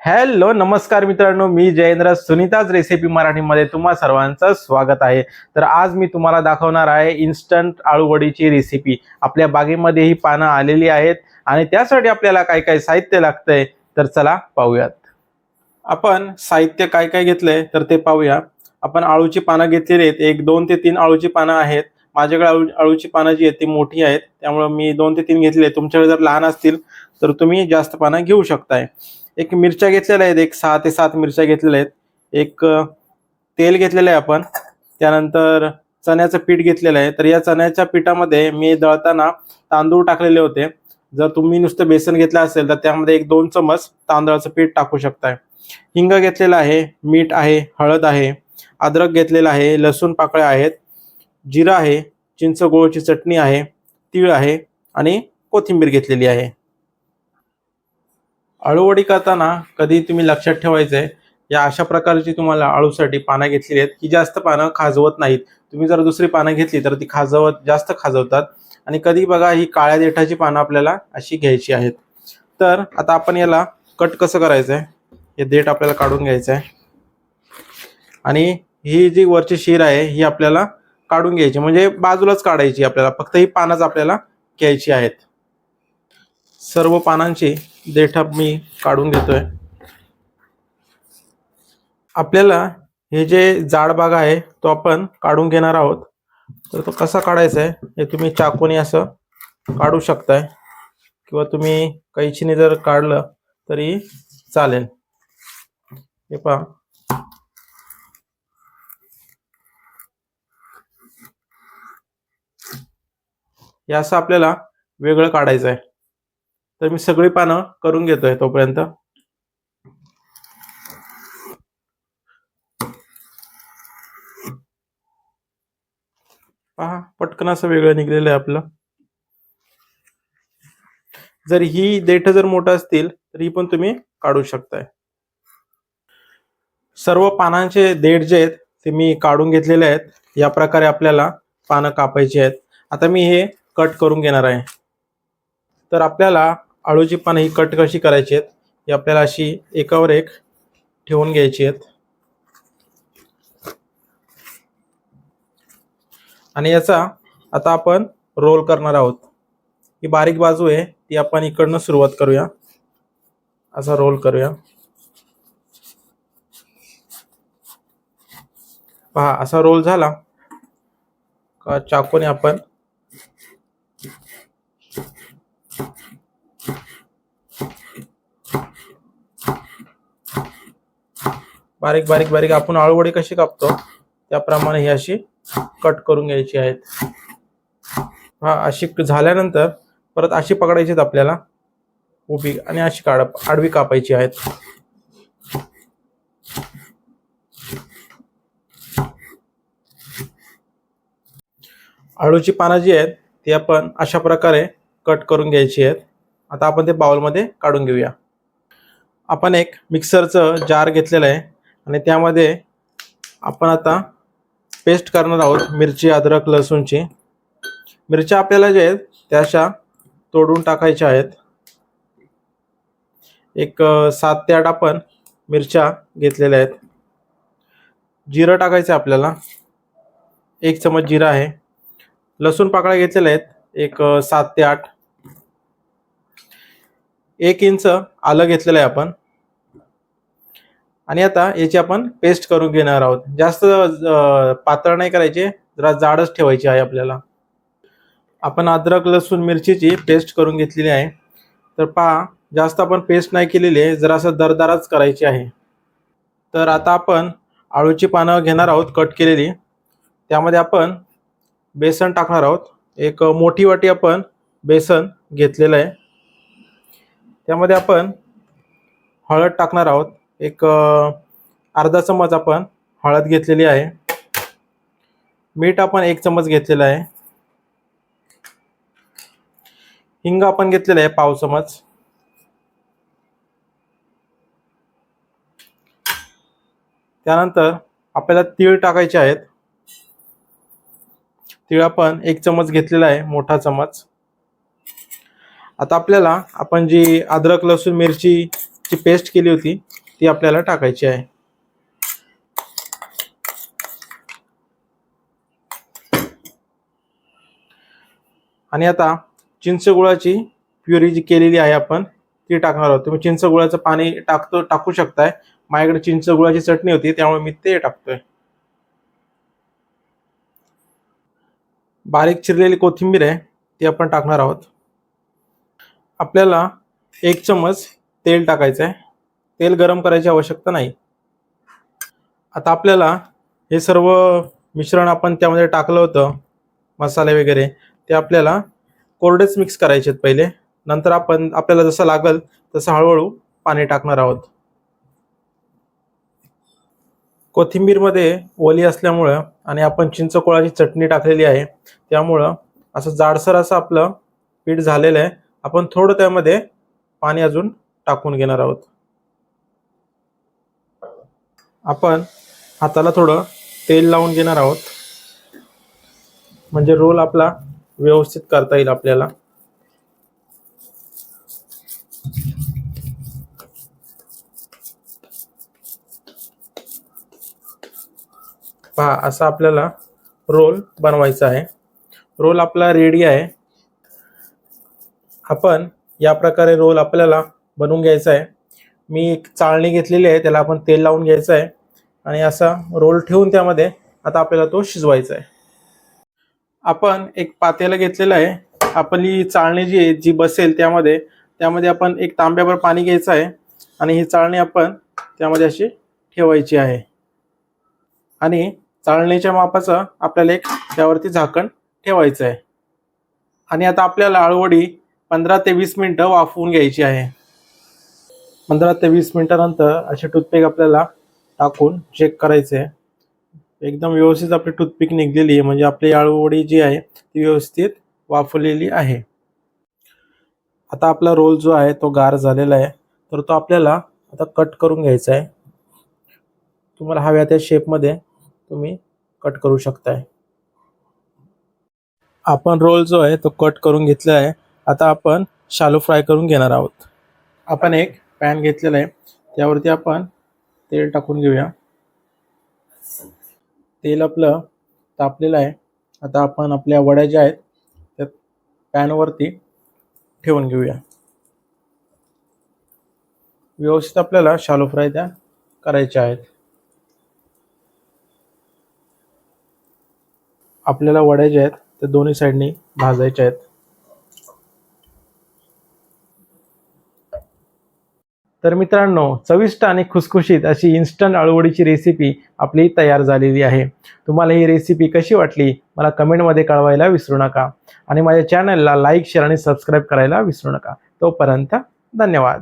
Hello नमस्कार मित्रांनो मी Jayendra Sunita's recipe मराठीमध्ये तुम्हा सर्वांचं स्वागत आहे. तर आज मी तुम्हाला दाखवणार आहे इन्स्टंट आळूवडीची रेसिपी आपल्या बागेमध्ये ही पानं आलेली आहेत आणि त्यासाठी आपल्याला काय काय साहित्य लागतंय तर चला पाहूयात. आपण साहित्य काय काय घेतलंय तर ते पाहूया. आपण आळूची पानं घेतलेली आहेत एक दोन ते तीन आळूची पानं आहेत. माझ्याकडे आळू आळूची पानं जी आहेत ती मोठी आहेत त्यामुळे मी दोन ते तीन घेतले तुमच्याकडे जर लहान असतील तर तुम्ही जास्त पानं घेऊ शकताय. एक मिरच्या घेतलेल्या आहेत एक सहा ते सात मिरच्या घेतलेल्या आहेत. एक तेल घेतलेलं आहे आपण. त्यानंतर चण्याचं पीठ घेतलेलं आहे. तर या चण्याच्या पिठामध्ये मी दळताना तांदूळ टाकलेले होते. जर तुम्ही नुसतं बेसन घेतलं असेल तर त्यामध्ये एक दोन चमच तांदळाचं पीठ टाकू शकताय. हिंग घेतलेलं आहे मीठ आहे हळद आहे अद्रक घेतलेलं आहे लसूण पाकळ्या आहेत जिरा आहे चिंच गोळची चटणी आहे तीळ आहे आणि कोथिंबीर घेतलेली आहे. अळूवडी करताना कधी तुम्ही लक्षात ठेवायचंय? या अशा प्रकारची तुम्हाला अळूसाठी पानं घेतलेली आहेत की जास्त पानं खाजवत नाहीत. तुम्ही जर दुसरी पानं घेतली तर ती खाजवत जास्त खाजवतात. आणि कधी बघा ही काळ्या देठाची पानं आपल्याला अशी घ्यायची आहेत. तर आता आपण याला कट कसं करायचं आहे हे देठ आपल्याला काढून घ्यायचं आहे आणि ही जी वरची शीर आहे ही आपल्याला काढून घ्यायची. म्हणजे बाजूलाच काढायची आपल्याला. फक्त ही पानच आपल्याला घ्यायची आहेत. सर्व पानांची देठ मी काढून घेतोय. आपल्याला हे जे जाड भाग आहे तो आपण काढून घेणार आहोत. तर तो कसा काढायचा आहे हे तुम्ही चाकूने असं काढू शकताय. किंवा तुम्ही कैचीने जर काढलं तरी चालेल. हे पहा. हे असं आपल्याला वेगळं काढायचं आहे. तर मी सगळी पानं करून घेतोय तोपर्यंत. पहा पटकन असं वेगळं निघलेलं आहे आपलं. जर ही देठ जर मोठं असतील तर ही पण तुम्ही काढू शकताय. सर्व पानांचे देठ जे आहेत ते मी काढून घेतलेले आहेत. या प्रकारे आपल्याला पानं कापायची आहेत. आता मी हे कट करून घेणार आहे. तर आपल्याला आळूची पानं ही कट कशी करायची आहेत ही आपल्याला अशी एकावर एक ठेवून घ्यायची आहेत. आणि याचा आता आपण रोल करणार आहोत. ही बारीक बाजू आहे ती आपण इकडनं सुरुवात करूया. असा रोल करूया. पहा असा रोल झाला. का चाकूने आपण बारीक बारीक बारीक आपण आळूवडी कशी कापतो त्याप्रमाणे ही अशी कट करून घ्यायची आहेत. हा अशी झाल्यानंतर परत अशी पकडायची आहेत आपल्याला. उभी आणि अशी काढ आडवी कापायची आहेत. आळूची पानं जी आहेत ती आपण अशा प्रकारे कट करून घ्यायची आहेत. आता आपण ते बाउलमध्ये काढून घेऊया. आपण एक मिक्सरचं जार घेतलेलं आहे. आणि त्यामध्ये आपण आता पेस्ट करणार आहोत मिरची अद्रक लसूणची. मिरच्या आपल्याला जे आहेत त्या अशा तोडून टाकायच्या आहेत. एक सात ते आठ आपण मिरच्या घेतलेल्या आहेत. जिरं टाकायचं आहे आपल्याला. एक चमच जिरा आहे. लसूण पाकळ्या घेतलेल्या आहेत. एक सात ते आठ. एक इंच आलं घेतलेलं आहे आपण. आणि आता याची आपण पेस्ट करून घेणार आहोत. जास्त पातळ नाही करायचे जरा जाडच ठेवायची आहे आपल्याला. आपण अद्रक लसूण मिरचीची पेस्ट करून घेतलेली आहे. तर पहा जास्त आपण पेस्ट नाही केलेली आहे जरासं दरदाराच करायची आहे. तर आता आपण आळूची पानं घेणार आहोत कट केलेली. त्यामध्ये आपण बेसन टाकणार आहोत. एक मोठी वाटी आपण बेसन घेतलेलं आहे. त्यामध्ये आपण हळद टाकणार आहोत. एक अर्धा चमच आपण हळद घेतलेली आहे. मीठ आपण एक चमच घेतलेलं आहे. हिंग आपण घेतलेलं आहे पाव चमच त्यानंतर आपल्याला तीळ टाकायचे आहेत. तीळ आपण एक चमच घेतलेला आहे मोठा चमच आता आपल्याला आपण जी अद्रक लसूण मिरची जी पेस्ट केली होती ती आपल्याला टाकायची आहे. आणि आता चिंच गुळाची प्युरी जी केलेली आहे आपण ती टाकणार आहोत. तुम्ही चिंच गुळाचं पाणी टाकतो टाकू शकताय. माझ्याकडे चिंच गुळाची चटणी होती त्यामुळे मी ते टाकतोय. बारीक चिरलेली कोथिंबीर आहे ती आपण टाकणार आहोत. आपल्याला एक चमच तेल टाकायचं आहे तेल गरम करायची आवश्यकता नाही. आता आपल्याला हे सर्व मिश्रण आपण त्यामध्ये टाकलं होतं मसाले वगैरे ते आपल्याला कोरडेच मिक्स करायचे आहेत पहिले. नंतर आपण आपल्याला जसं लागल तसं हळूहळू पाणी टाकणार आहोत. कोथिंबीरमध्ये ओली असल्यामुळं आणि आपण चिंचकोळाची चटणी टाकलेली आहे त्यामुळं असं जाडसर असं आपलं पीठ झालेलं आहे. आपण थोडं त्यामध्ये पाणी अजून टाकून घेणार आहोत. आपण हाताला थोडं तेल लावून घेणार आहोत. म्हणजे रोल आपला व्यवस्थित करता येईल आपल्याला. पहा असा आपल्याला रोल बनवायचा आहे. रोल आपला रेडी आहे. आपण या प्रकारे रोल आपल्याला बनवून घ्यायचा आहे. मी एक चाळणी घेतलेली आहे त्याला आपण तेल लावून घ्यायचं आहे. आणि असा रोल ठेवून त्यामध्ये आता आपल्याला तो शिजवायचा आहे. आपण एक पातेला घेतलेलं आहे. आपली चाळणी जी आहे जी बसेल त्यामध्ये त्यामध्ये आपण एक तांब्याभर पाणी घ्यायचं आहे. आणि ही चाळणी आपण त्यामध्ये अशी ठेवायची आहे. आणि चाळणीच्या मापाचं आपल्याला एक त्यावरती झाकण ठेवायचं आहे. आणि आता आपल्याला आळवडी पंधरा ते वीस मिनटं वाफवून घ्यायची आहे. पंधरा ते वीस मिनिटानंतर असे टूथपिक आपल्याला टाकून चेक करायचे. आहे एकदम व्यवस्थित आपली टूथपिक निघलेली आहे. म्हणजे आपली आळूवडी जी आहे ती व्यवस्थित वाफवलेली आहे. आता आपला रोल जो आहे तो गार झालेला आहे. तर तो आपल्याला आता कट करून घ्यायचा आहे. तुम्हाला हव्या त्या शेपमध्ये तुम्ही कट करू शकताय. आपण रोल जो आहे तो कट करून घेतला आहे. आता आपण शालो फ्राय करून घेणार आहोत. आपण एक पॅन घेतलेला आहे. त्यावरती आपण तेल टाकून घेऊया. तेल आपलं तापलेलं आहे. आता आपण आपल्या वड्या ज्या आहेत त्या पॅनवरती ठेवून घेऊया. व्यवस्थित आपल्याला शालो फ्राय त्या करायच्या आहेत. आपल्याला वड्या ज्या आहेत त्या दोन्ही साईडनी भाजायच्या आहेत. तर मित्रांनो चविष्ट आणि खुसखुशीत अशी इन्स्टंट अळूवडीची रेसिपी आपली तयार झालेली आहे. तुम्हाला ही रेसिपी कशी वाटली मला कमेंटमध्ये कळवायला विसरू नका. आणि माझ्या चॅनलला लाईक शेअर आणि सबस्क्राईब करायला विसरू नका. तोपर्यंत धन्यवाद.